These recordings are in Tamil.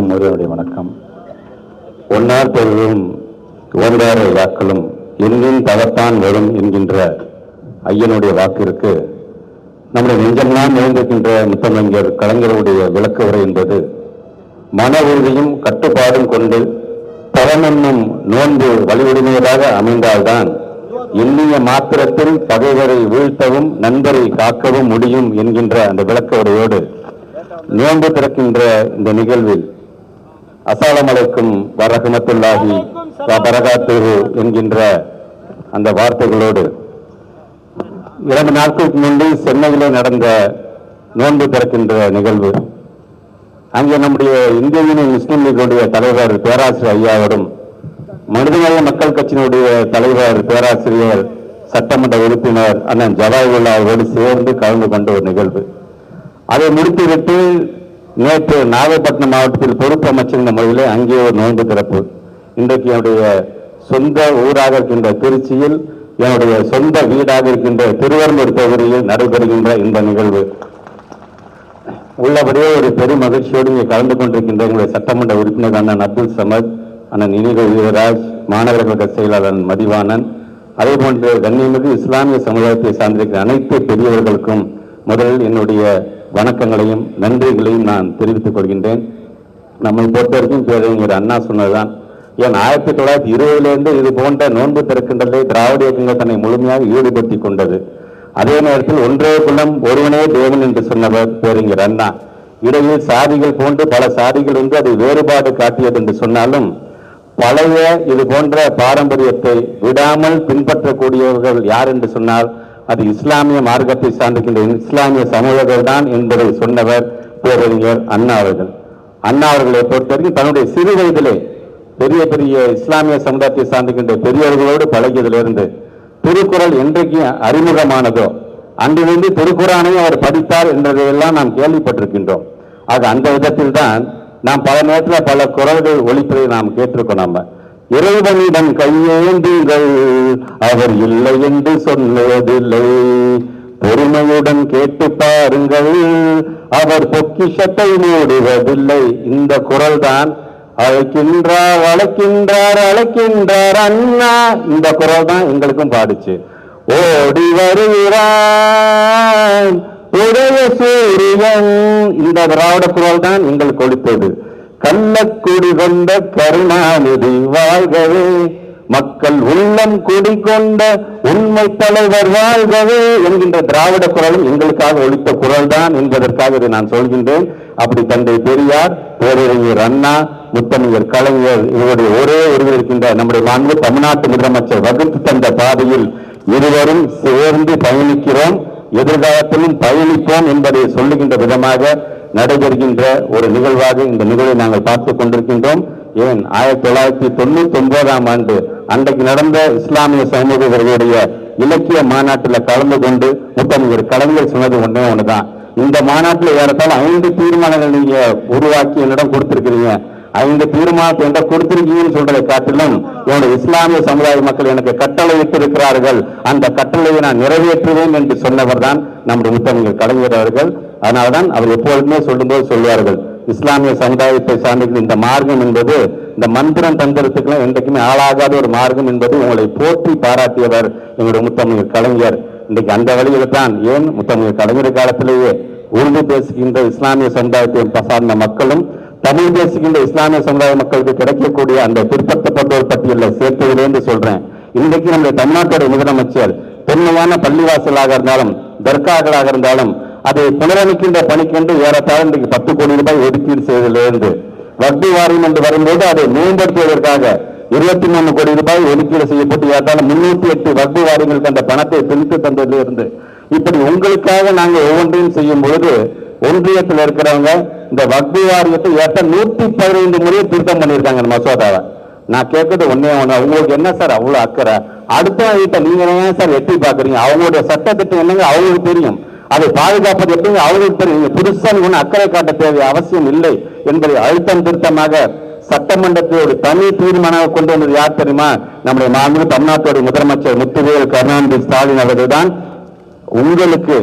அனைவருக்கும் ஒருவருடைய வணக்கம். ஒன்னார் பெருவும் ஓந்தார வாக்களும் எங்கும் தவத்தான் வரும் என்கின்ற ஐயனுடைய வாக்கிற்கு நம்முடைய நெஞ்சமெல்லாம் நிறைந்திருக்கின்ற முத்தமிழர் கலைஞருடைய விளக்க உரை என்பது மன உறுதியும் கட்டுப்பாடும் கொண்டு தவமென்னும் நோன்பு வழிவிடுமையதாக அமைந்தால்தான் எண்ணிய மாத்திரத்தில் பகைவரை வீழ்த்தவும் நண்பரை காக்கவும் முடியும் என்கின்ற அந்த விளக்க உரையோடு நோன்பு திறக்கின்ற இந்த நிகழ்வில் அஸ்ஸலாமு அலைக்கும் வரஹமத்துல்லாஹி வபரகாத்துஹு என்கின்ற அந்த வார்த்தைகளோடு இரண்டு நாட்களுக்கு முன்பு சென்னையிலே நடந்த நோன்பு திறக்கின்ற நிகழ்வு அங்கே நம்முடைய இந்திய யூனியன் முஸ்லீம் லீக்குடைய தலைவர் பேராசிரியர் ஐயாவோடும் மனிதநேய மக்கள் கட்சியினுடைய தலைவர் பேராசிரியர் சட்டமன்ற உறுப்பினர் அண்ணன் ஜவாஹர்லா அவரோடு சேர்ந்து கலந்து கொண்ட ஒரு நிகழ்வு. அதை முடித்துவிட்டு நேற்று நாகப்பட்டினம் மாவட்டத்தில் பொறுப்பு அமைச்சிருந்த முறையிலே அங்கே ஒரு நோன்பு திறப்பு. இன்றைக்கு என்னுடைய சொந்த ஊராக இருக்கின்ற திருச்சியில் என்னுடைய சொந்த வீடாக இருக்கின்ற திருவரம்பூர் தொகுதியில் நடைபெறுகின்ற இந்த நிகழ்வு. உள்ளபடியே ஒரு பெரும் மகிழ்ச்சியோடு இங்கே கலந்து கொண்டிருக்கின்ற எங்களுடைய சட்டமன்ற உறுப்பினர் அண்ணன் அப்துல் சமத் அண்ணன் இனிக வீரராஜ் மாநகர கழக செயலாளர் மதிவானன் அதே போன்று கண்ணியமிகு இஸ்லாமிய சமுதாயத்தை சார்ந்திருக்கிற அனைத்து பெரியவர்களுக்கும் முதலில் என்னுடைய வணக்கங்களையும் நன்றிகளையும் நான் தெரிவித்துக் கொள்கின்றேன். நம்மை பொறுத்த வரைக்கும் பேரறிஞர் அண்ணா சொன்னதுதான். ஏன் ஆயிரத்தி தொள்ளாயிரத்தி இருபதுலேருந்து இது போன்ற நோன்பு திறக்கின்றதை திராவிட இயக்கங்கள் தன்னை முழுமையாக ஈடுபடுத்தி கொண்டது. அதே நேரத்தில் ஒன்றே குலம் ஒருவனே தேவன் என்று சொன்னவர் பேரறிஞர் அண்ணா. இடையில் சாதிகள் போன்று பல சாதிகள் வந்து அதை வேறுபாடு காட்டியது என்று சொன்னாலும் பழைய இது போன்ற பாரம்பரியத்தை விடாமல் பின்பற்றக்கூடியவர்கள் யார் என்று சொன்னால் அது இஸ்லாமிய மார்க்கத்தை சார்ந்திருக்கின்ற இஸ்லாமிய சமூகங்கள் தான் என்பதை சொன்னவர் பேரறிஞர் அண்ணா அவர்கள். அண்ணா அவர்களை பொறுத்தவரைக்கும் தன்னுடைய சிறு வயதிலே பெரிய பெரிய இஸ்லாமிய சமுதாயத்தை சார்ந்திருக்கின்ற பெரியவர்களோடு பழகியதிலிருந்து திருக்குறள் என்றைக்கு அறிமுகமானதோ அன்றிலிருந்து திருக்குறானையும் அவர் படித்தார் என்றதையெல்லாம் நாம் கேள்விப்பட்டிருக்கின்றோம். அது அந்த விதத்தில் தான் நாம் பல நேரத்தில் பல குரல்கள் ஒழிப்பதை நாம் கேட்டிருக்கோம் நம்ம இறைவனிடம் கையேந்துங்கள் அவர் இல்லை என்று சொல்லுவதில்லை பொறுமையுடன் கேட்டு பாருங்கள். அவர் பொக்கிஷத்தை மூடுவதில்லை. இந்த குரல் தான் அழைக்கின்றார் அழைக்கின்றார் அழைக்கின்றார் அண்ணா. இந்த குரல் தான் எங்களுக்கும் பாடுச்சு. ஓடி வருகிறான் உடைய சூரியன். இந்த திராவிட குரல் தான் எங்களுக்கு ஒழித்தது கள்ளக்குடி கொண்ட கருணாநிதி வாழ்கவே மக்கள் உள்ளம் குடிகொண்ட உண்மை தலைவர் வாழ்கவே என்கின்ற திராவிட குரலும் எங்களுக்காக ஒழித்த குரல் தான் என்பதற்காக இதை நான் சொல்கின்றேன். அப்படி தந்தை பெரியார் பேரறிஞர் அண்ணா முத்தமிழர் கலைஞர் இவருடைய ஒரே ஒருவர் இருக்கின்ற நம்முடைய மாண்பு தமிழ்நாட்டு முதலமைச்சர் வகுத்து தந்த பாதையில் இருவரும் சேர்ந்து பயணிக்கிறோம் எதிர்காலத்திலும் பயணிப்போம் என்பதை சொல்லுகின்ற விதமாக நடைபெறுகின்ற ஒரு நிகழ்வாக இந்த நிகழ்வை நாங்கள் பார்த்துக் கொண்டிருக்கின்றோம். ஏன்? ஆயிரத்தி தொள்ளாயிரத்தி தொண்ணூத்தி ஒன்பதாம் ஆண்டு அன்றைக்கு நடந்த இஸ்லாமிய சமூகங்களுடைய இலக்கிய மாநாட்டில் கலந்து கொண்டு முத்தமிழர் கலைஞர் சொன்னது ஒன்றே ஒன்றுதான் இந்த மாநாட்டில் ஏறத்தாழ ஐந்து தீர்மானங்கள் நீங்க உருவாக்கி என்னிடம் கொடுத்திருக்கிறீங்க. ஐந்து தீர்மானத்தை என்ற கொடுத்திருக்கீங்கன்னு சொல்றதை காட்டிலும் என்னுடைய இஸ்லாமிய சமுதாய மக்கள் எனக்கு கட்டளையிட்டு இருக்கிறார்கள் அந்த கட்டளையை நான் நிறைவேற்றுவேன் என்று சொன்னவர் தான் நம்முடைய முத்தமிழர் கலைஞர் அவர்கள். அதனால்தான் அவர் எப்பொழுதுமே சொல்லும்போது சொல்வார்கள் இஸ்லாமிய சமுதாயத்தை சார்ந்த இந்த மார்க்கம் என்பது இந்த மந்திரம் தந்திரத்துக்கெல்லாம் என்றைக்குமே ஆளாகாத ஒரு மார்க்கம் என்பது உங்களை போற்றி பாராட்டியவர் எங்களுடைய முத்தமிழர் கலைஞர். இன்றைக்கு அந்த வழியில் தான் ஏன் முத்தமிழர் கலைஞர் காலத்திலேயே உருது பேசுகின்ற இஸ்லாமிய சமுதாயத்தை சார்ந்த மக்களும் தமிழ் பேசுகின்ற இஸ்லாமிய சமுதாய மக்களுக்கு கிடைக்கக்கூடிய அந்த பிற்படுத்தப்பட்டோர் பட்டியலில் சேர்த்ததிலேருந்து சொல்றேன். இன்றைக்கு நம்முடைய தமிழ்நாட்டோட முதலமைச்சர் பெண்மையான பள்ளிவாசலாக இருந்தாலும் தர்காக்களாக இருந்தாலும் அதை புனரமைக்கின்ற பணிக்கென்று ஏறத்தாழ இன்றைக்கு பத்து கோடி ரூபாய் ஒதுக்கீடு செய்ததிலிருந்து வட்டி வாரியம் என்று வரும்போது அதை மேம்படுத்துவதற்காக இருபத்தி மூணு கோடி ரூபாய் ஒதுக்கீடு செய்யப்பட்டு ஏற்றாலும் முன்னூத்தி எட்டு வட்டி வாரியங்களுக்கு அந்த பணத்தை பிரித்து தந்ததிலிருந்து இப்படி உங்களுக்காக நாங்கள் ஒவ்வொன்றையும் செய்யும் பொழுது ஒன்றியத்தில் இருக்கிறவங்க இந்த வக்பு வாரியத்தை ஏற்ற நூத்தி பதினைந்து முறையை திருத்தம் பண்ணியிருக்காங்க இந்த மசோதாவை. நான் கேட்கறது ஒன்றே ஒன்று உங்களுக்கு என்ன சார் அவ்வளோ அக்கறை? அடுத்த வீட்டை நீங்க ஏன் சார் எட்டி பாக்குறீங்க அவங்களுடைய சட்டத்திட்டம் என்னங்க? அவங்களுக்கு தெரியும். அதை பாதுகாப்பது எப்படி அவங்களுக்கு தெரியும். நீங்க புதுசா நீங்க அக்கறை காட்ட தேவை அவசியம் இல்லை என்பதை அழுத்தம் திருத்தமாக சட்டமன்றத்தில் ஒரு தனி தீர்மானம் கொண்டு வந்தது யார் தெரியுமா? நம்முடைய மாநில தமிழ்நாட்டுடைய முதலமைச்சர் முத்துவேல் கருணாநிதி ஸ்டாலின் அவர்கள் தான். உங்களுக்கு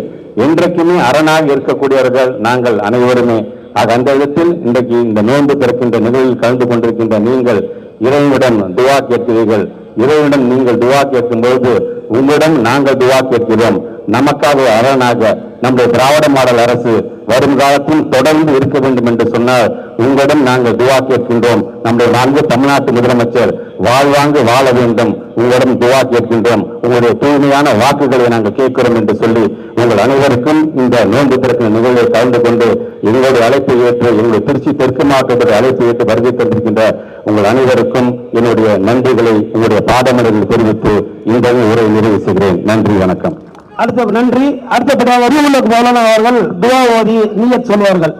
என்றைக்குமே அரணாக இருக்கக்கூடியவர்கள் நாங்கள் அனைவருமே. ஆக அந்த விதத்தில் இன்றைக்கு இந்த நோன்பு திறக்கின்ற நிகழ்வில் கலந்து கொண்டிருக்கின்ற நீங்கள் இறைவனிடம் துவா கேட்கிறீர்கள். இறைவனிடம் நீங்கள் துவா கேட்கும் பொழுது உங்களிடம் நாங்கள் துவா கேட்கிறோம். நமக்காக அரணாக நம்முடைய திராவிட மாடல் அரசு வரும் காலத்தில் தொடர்ந்து இருக்க வேண்டும் என்று சொன்னால் உங்களிடம் நாங்கள் துவா கேட்கின்றோம். நம்முடைய நான்கு தமிழ்நாட்டு முதலமைச்சர் வாழ்வாங்கு வாழ வேண்டும். உங்களிடம் துவா கேட்கின்றோம். உங்களுடைய தூய்மையான வாக்குகளை நாங்கள் கேட்கிறோம் என்று சொல்லி உங்கள் அனைவருக்கும் இந்த நோன்பு திறக்கும் நிகழ்வில் கலந்து கொண்டு எங்களுடைய அழைப்பை ஏற்று எங்களுடைய திருச்சி தெற்கு மாவட்டத்துடைய அழைப்பை ஏற்று வருகை தந்திருக்கின்ற உங்கள் அனைவருக்கும் என்னுடைய நன்றிகளை உங்களுடைய பாடமடையில் தெரிவித்து இந்த உரை நிறைவு செய்கிறேன். நன்றி வணக்கம். அடுத்த நன்றி. அடுத்தபடியாக வரிவுள்ள மௌலானா அவர்கள் துவா ஓதி நீயத் சொல்வார்கள்.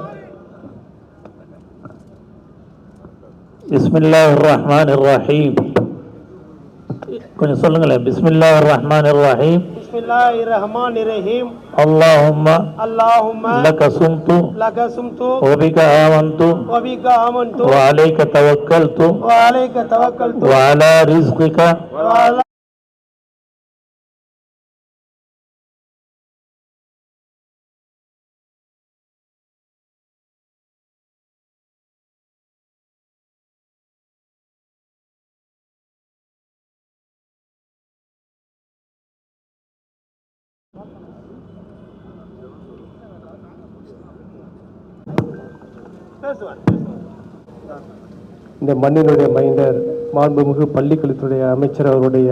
பிஸ்மில்லாஹ் ரஹ்மான் ரஹீம். கொஞ்சம் சொல்லுங்களேன். பிஸ்மில்லாஹ் ரஹ்மான் ரஹீம். بسم الله الرحمن الرحيم اللهم اللهم لك صمت لك صمت وبك آمنت وبك آمنت وعليك توكلت وعليك توكلت وعلى رزقك وعلى இந்த மண்ணினுடைய மைந்தர் மாண்புமிகு பள்ளிக்கல்வித்துறை அமைச்சர் அவருடைய